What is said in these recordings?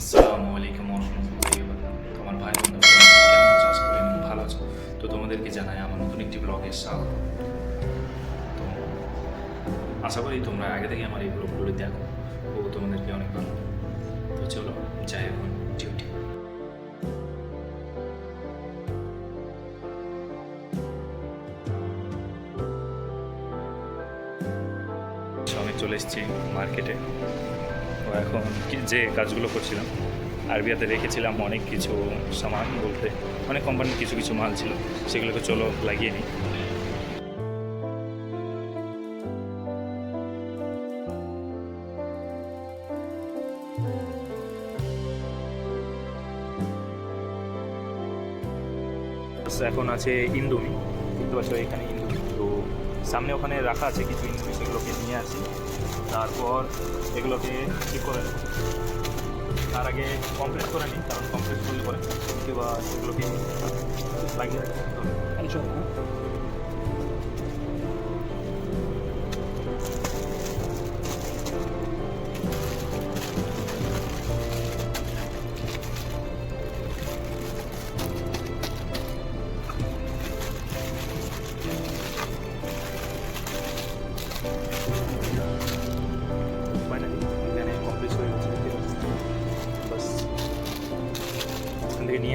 আসসালামু আলাইকুম রহমতুল্লাহি তোমার ভাই বন্ধু কেমন আছো? আশা করি ভালো আছো। তো তোমাদেরকে জানাই আমার নতুন একটি ব্লগে স্বাগত। তো আশা করি তোমরা আগে থেকে আমার এই ব্লগগুলো দেখো ও তোমাদেরকে অনেক ভালো তো চলো, যাই এখন ডিউটি আমি চলে এসেছি মার্কেটে এখন যে কাজগুলো করছিলাম আরবিয়াতে রেখেছিলাম অনেক কিছু সামান বলতে, অনেক কোম্পানির কিছু কিছু মাল ছিল, সেগুলোকে চলো লাগিয়ে নিই। এখন আছে ইন্দুমি কিন্তু আসলে এখানে সামনে ওখানে রাখা আছে কিছু ইন্দুমি সেগুলোকে নিয়ে আসি। তারপর এগুলোকে ঠিক করে নেব। তার আগে কমপ্লিট করে নিই, কারণ কমপ্লিট করলে পরে কিংবা সেগুলোকে লাগিয়ে হবে।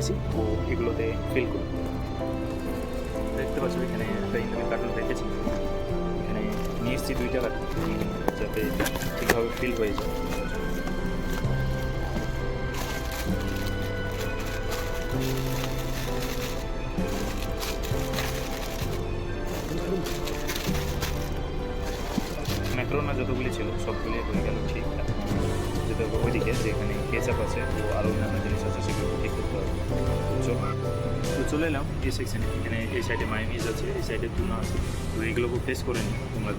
আসি ও এগুলোতে ফিল করি দেখতে পাচ্ছ এখানে একটা ইন্টারনেট কার্টুন রেখেছি। এখানে নিয়ে এসেছি দুইটা কার্টুন যাতে ঠিকভাবে ফিল হয়ে যায়। ম্যাক্রোনা যতগুলি ছিল, সবগুলি হয়ে গেল ঠিক। যেতে হবে ওইদিকে, যেখানে কেচাপ আছে চলে এলাম, এই সেকশনে এখানে এই সাইডে মাইমিজ আছে, এই সাইডে তুনা আছে। তো এইগুলোকে ফেস করে নিই, তোমরা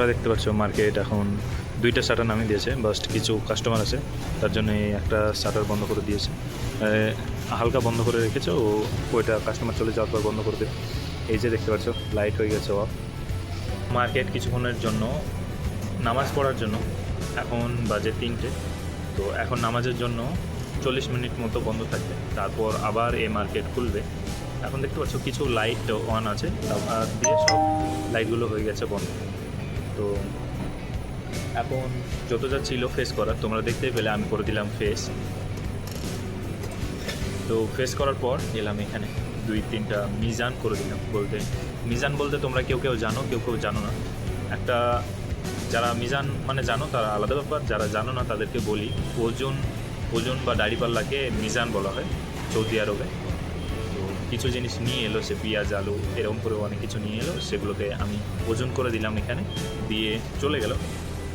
বন্ধুরা দেখতে পাচ্ছ মার্কেট এখন দুইটা শাটার নামিয়ে দিয়েছে। বাস্ট কিছু কাস্টমার আছে, তার জন্য একটা শাটার বন্ধ করে দিয়েছে। হালকা বন্ধ করে রেখেছে, ও ওইটা কাস্টমার চলে যাওয়ার পর বন্ধ করে দেবে এই যে দেখতে পাচ্ছ লাইট হয়ে গেছে অফ মার্কেট কিছুক্ষণের জন্য, নামাজ পড়ার জন্য, এখন বাজে তিনটে। তো এখন নামাজের জন্য চল্লিশ মিনিট মতো বন্ধ থাকবে। তারপর আবার এই মার্কেট খুলবে। এখন দেখতে পাচ্ছ, কিছু লাইট অন আছে দিয়ে সব লাইটগুলো হয়ে গেছে বন্ধ। তো এখন যত যা ছিল ফেস করার, তোমরা দেখতেই পেলে আমি করে দিলাম ফেস তো ফেস করার পর এলাম এখানে। দুই, তিনটা মিজান করে দিলাম বলতে। মিজান বলতে তোমরা কেউ কেউ জানো, কেউ কেউ জানো না। একটা, যারা মিজান মানে জানো, তারা আলাদা ব্যাপার। যারা জানো না, তাদেরকে বলি। ওজন ওজন বা দাড়িপাল্লাকে মিজান বলা হয়, সৌদি আরবে। কিছু জিনিস নিয়ে এলো, সে পেঁয়াজ, আলু, এরকম করে অনেক কিছু নিয়ে এলো, সেগুলোকে আমি ওজন করে দিলাম এখানে, দিয়ে চলে গেল।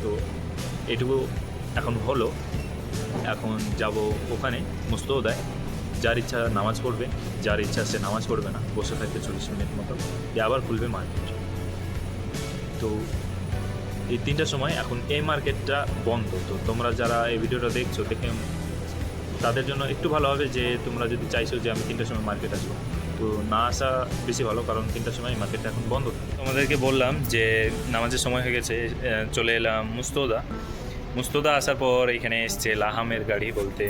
তো এটুকু এখন হলো। এখন যাব ওখানে মুস্তোদায় যার ইচ্ছা নামাজ পড়বে, যার ইচ্ছা সে নামাজ পড়বে না, বসে থাকবে চল্লিশ মিনিট মতো, দিয়ে আবার খুলবে মার্কেট তো এই তিনটার সময় এখন এই মার্কেটটা বন্ধ। তো তোমরা যারা এই ভিডিওটা দেখছ, দেখে তাদের জন্য একটু ভালো হবে যে তোমরা যদি চাইছো যে আমি তিনটার সময় মার্কেট আসব। তো না আসা বেশি ভালো, কারণ তিনটার সময় মার্কেটটা এখন বন্ধ। তোমাদেরকে বললাম যে নামাজের সময় হয়ে গেছে চলে এলাম মুস্তোদা। মুস্তদা আসার পর এখানে এসছে লাহামের গাড়ি বলতে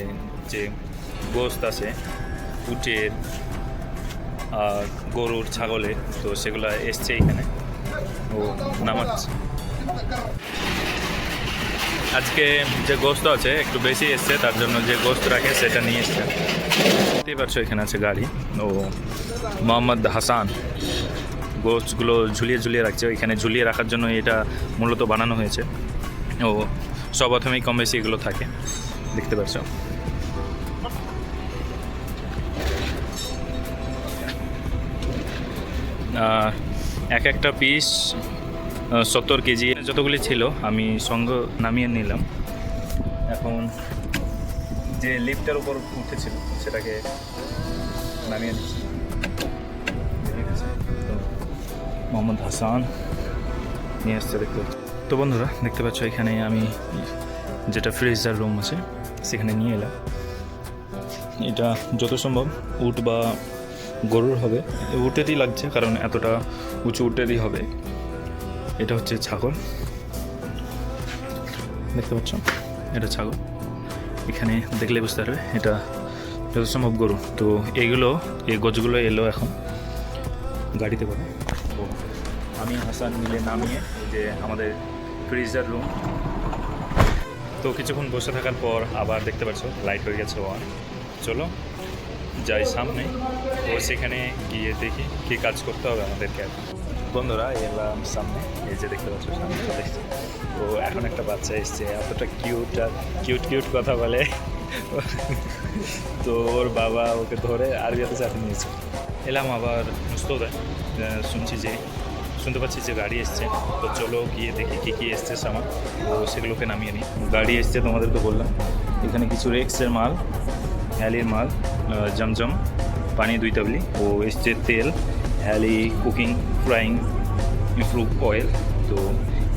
যে গোস্ত আছে, উটের আর গরুর, ছাগলের, তো সেগুলো এসছে এখানে। ও নামাজ। আজকে যে গোস্ত আছে, একটু বেশি এসছে, তার জন্য যে গোস্ত রাখে সেটা নিয়ে এসছে। দেখতেই পারছ এখানে আছে গাড়ি। ও, মোহাম্মদ হাসান। গোস্তগুলো ঝুলিয়ে ঝুলিয়ে রাখছে। এখানে ঝুলিয়ে রাখার জন্য এটা মূলত বানানো হয়েছে। ও সব প্রথমেই কম বেশি এগুলো থাকে। দেখতে পাচ্ছ? এক একটা পিস সত্তর কেজি যতগুলি ছিল, আমি সঙ্গ নামিয়ে নিলাম। এখন যে লিফটের উপর উঠেছিল, সেটাকে নামিয়ে নিচ্ছি। তো মোহাম্মদ হাসান নিয়ে আসছে দেখতে। তো বন্ধুরা, দেখতে পাচ্ছ এখানে আমি যেটা ফ্রিজার রুম আছে, সেখানে নিয়ে এলাম। এটা যত সম্ভব উট বা গরুর হবে। উটেরই লাগছে, কারণ এতটা উঁচু উটেরই হবে। এটা হচ্ছে ছাগল। দেখতে পাচ্ছ? এটা ছাগল। এখানে দেখলে বুঝতে পারবে, এটা যত সম্ভব গরু। তো এইগুলো এই গোছগুলো এলো এখন গাড়িতে করে। তো আমি হাসান মিলে নামিয়ে যে আমাদের ফ্রিজার রুম তো কিছুক্ষণ বসে থাকার পর আবার দেখতে পাচ্ছ লাইট হয়ে গেছে অন চলো, যাই সামনে। ও সেখানে গিয়ে দেখি কী কাজ করতে হবে আমাদেরকে এখন বন্ধুরা, এলাম সামনে, এই যে দেখতে পাচ্ছ, সামনে তো এখন একটা বাচ্চা এসছে, এতটা কিউট আর কিউট কিউট কথা বলে। তো ওর বাবা ওকে ধরে আরবিয়াতে চাকরি নিয়েছে। এলাম আবার মুস্তদায় শুনছি যে, শুনতে পাচ্ছি যে গাড়ি এসছে। তো চলো গিয়ে দেখি কী কী এসছে সামান। তো সেগুলোকে নামিয়ে নিই। গাড়ি এসছে তোমাদেরকে বললাম। এখানে কিছু রেক্সের মাল, হ্যালির মাল জমজম, পানি দুই তাবলি। ও এসছে তেল, হ্যালি, কুকিং। ফ্রাইং ইমপ্রুভ অয়েল তো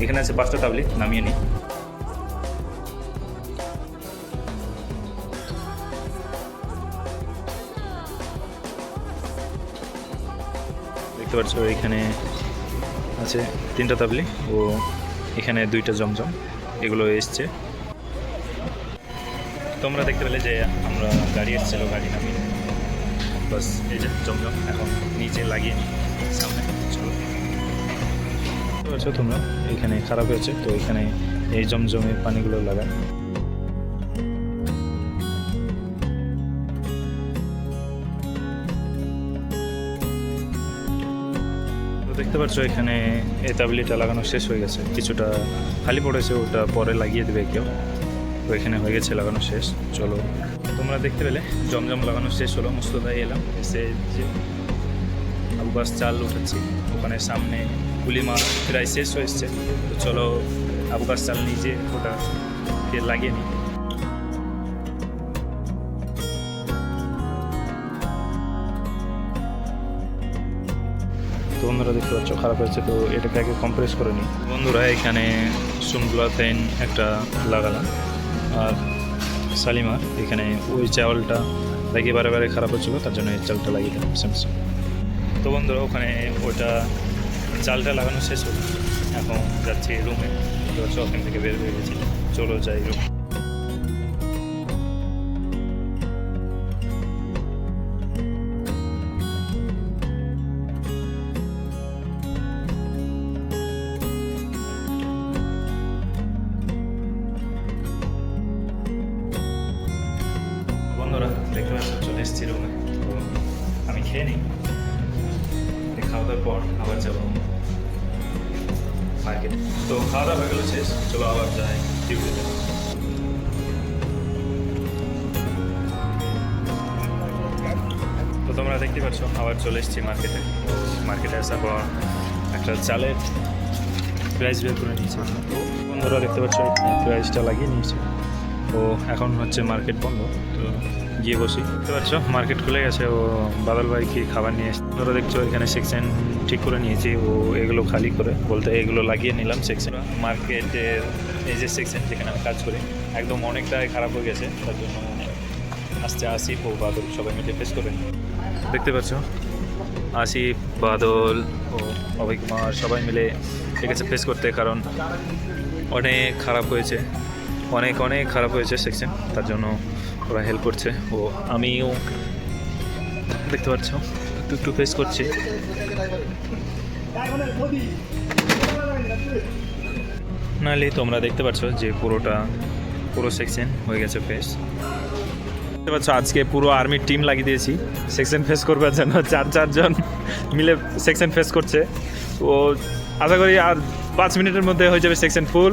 এখানে আছে পাঁচটা তাবলি নামিয়ে নিই। দেখতে পাচ্ছ, এখানে আছে তিনটা তাবলি ও এখানে দুইটা জমজম। এগুলো এসছে। তোমরা দেখতে পেলে যে আমরা গাড়ি এসেছিল, গাড়ি নামিয়ে। বাস, এই যে জমজম, এখন নিচে লাগিয়ে নিই। পারছ তোমরা? এখানে খারাপ হয়েছে, তো এখানে এই জমজমের পানিগুলো লাগায় তো দেখতে পাচ্ছ, এখানে এই তাবলিটা লাগানো শেষ হয়ে গেছে। কিছুটা খালি পড়েছে, ওটা পরে লাগিয়ে দেবে কেউ। তো এখানে হয়ে গেছে লাগানো শেষ। চলো, তোমরা দেখতে পেলে, জমজম লাগানো শেষ হলো। মুস্তদায় এলাম, এসে যে আবু চাল উঠেছি ওখানে সামনে কুলি মাছ প্রায় শেষ হয়ে এসছে তো চলো আবু বাস চাল নিজে ওটা লাগিয়ে নিই তো বন্ধুরা দেখতে পাচ্ছ খারাপ হয়েছে তো এটাকে আগে কম্প্রেস করে নিই বন্ধুরা এখানে সুমগুলাতেন একটা লাগালাম আর শালিমার এখানে ওই চাউলটা লাগিয়ে বারে বারে খারাপ হচ্ছিল তার জন্য এই চালটা লাগিয়ে দিলাম স্যামসাং তো বন্ধুরা ওখানে ওটা চালটা লাগানো শেষ হলো। এখন যাচ্ছি রুমে ওখান থেকে বের হয়ে গেছি। চলো যাই রুম দেখতে পাচ্ছ, চলে এসেছি রুমে আমি খেয়ে নিই। খাওয়া দাওয়ার পর আবার যাব মার্কেট তো খাওয়া দাওয়া হয়ে গেলো শেষ, চলো আবার যাই ডিউটিতে তো তোমরা দেখতে পাচ্ছ, আবার চলে এসেছি মার্কেটে মার্কেটে আসার পর একটা চালের প্রাইস বের করে নিয়েছি। তো বন্ধুরা দেখতে পাচ্ছ প্রাইসটা লাগিয়ে নিয়েছি। তো এখন হচ্ছে মার্কেট বন্ধ। তো গিয়ে বসি। দেখতে পাচ্ছ মার্কেট খুলে গেছে, ও বাদল ভাই কি খাবার নিয়ে এসছে? ধরো দেখছ, এখানে সেকশন ঠিক করে নিয়েছি, ও এগুলো খালি করে বলতে এগুলো লাগিয়ে নিলাম সেকশন মার্কেটের এই যে সেকশন যেখানে আমি কাজ করি, একদম অনেকটাই খারাপ হয়ে গেছে, তার জন্য আস্তে আসি ও বাদল সবাই মিলে ফেস করে। দেখতে পাচ্ছ? আসিফ, বাদল ও অভয় কুমার সবাই মিলে ঠিক আছে ফেস করতে, কারণ অনেক খারাপ হয়েছে, অনেক অনেক খারাপ হয়েছে সেকশন তার জন্য ওরা হেল্প করছে। ও আমিও দেখতে পাচ্ছ, একটু একটু ফেস করছি। নাহলে তোমরা দেখতে পাচ্ছ যে পুরোটা, পুরো সেকশন হয়ে গেছে ফেস দেখতে পাচ্ছ, আজকে পুরো আর্মির টিম লাগিয়ে দিয়েছি। সেকশন ফেস করবার জন্য চার, চারজন মিলে সেকশন ফেস করছে। ও আশা করি আর পাঁচ মিনিটের মধ্যে হয়ে যাবে সেকশন ফুল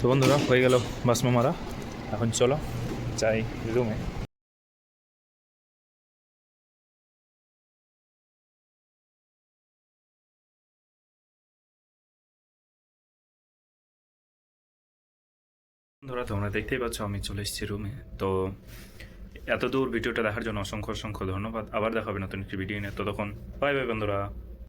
তো বন্ধুরা, হয়ে গেল বাসমা মারা। এখন চলো যাই রুমে বন্ধুরা, তোমরা দেখতেই পাচ্ছ আমি চলে এসেছি রুমে তো এত দূর ভিডিওটা দেখার জন্য অসংখ্য অসংখ্য ধন্যবাদ। আবার দেখাবে নতুন একটি ভিডিও নিয়ে। ততক্ষণ বাই বাই বন্ধুরা।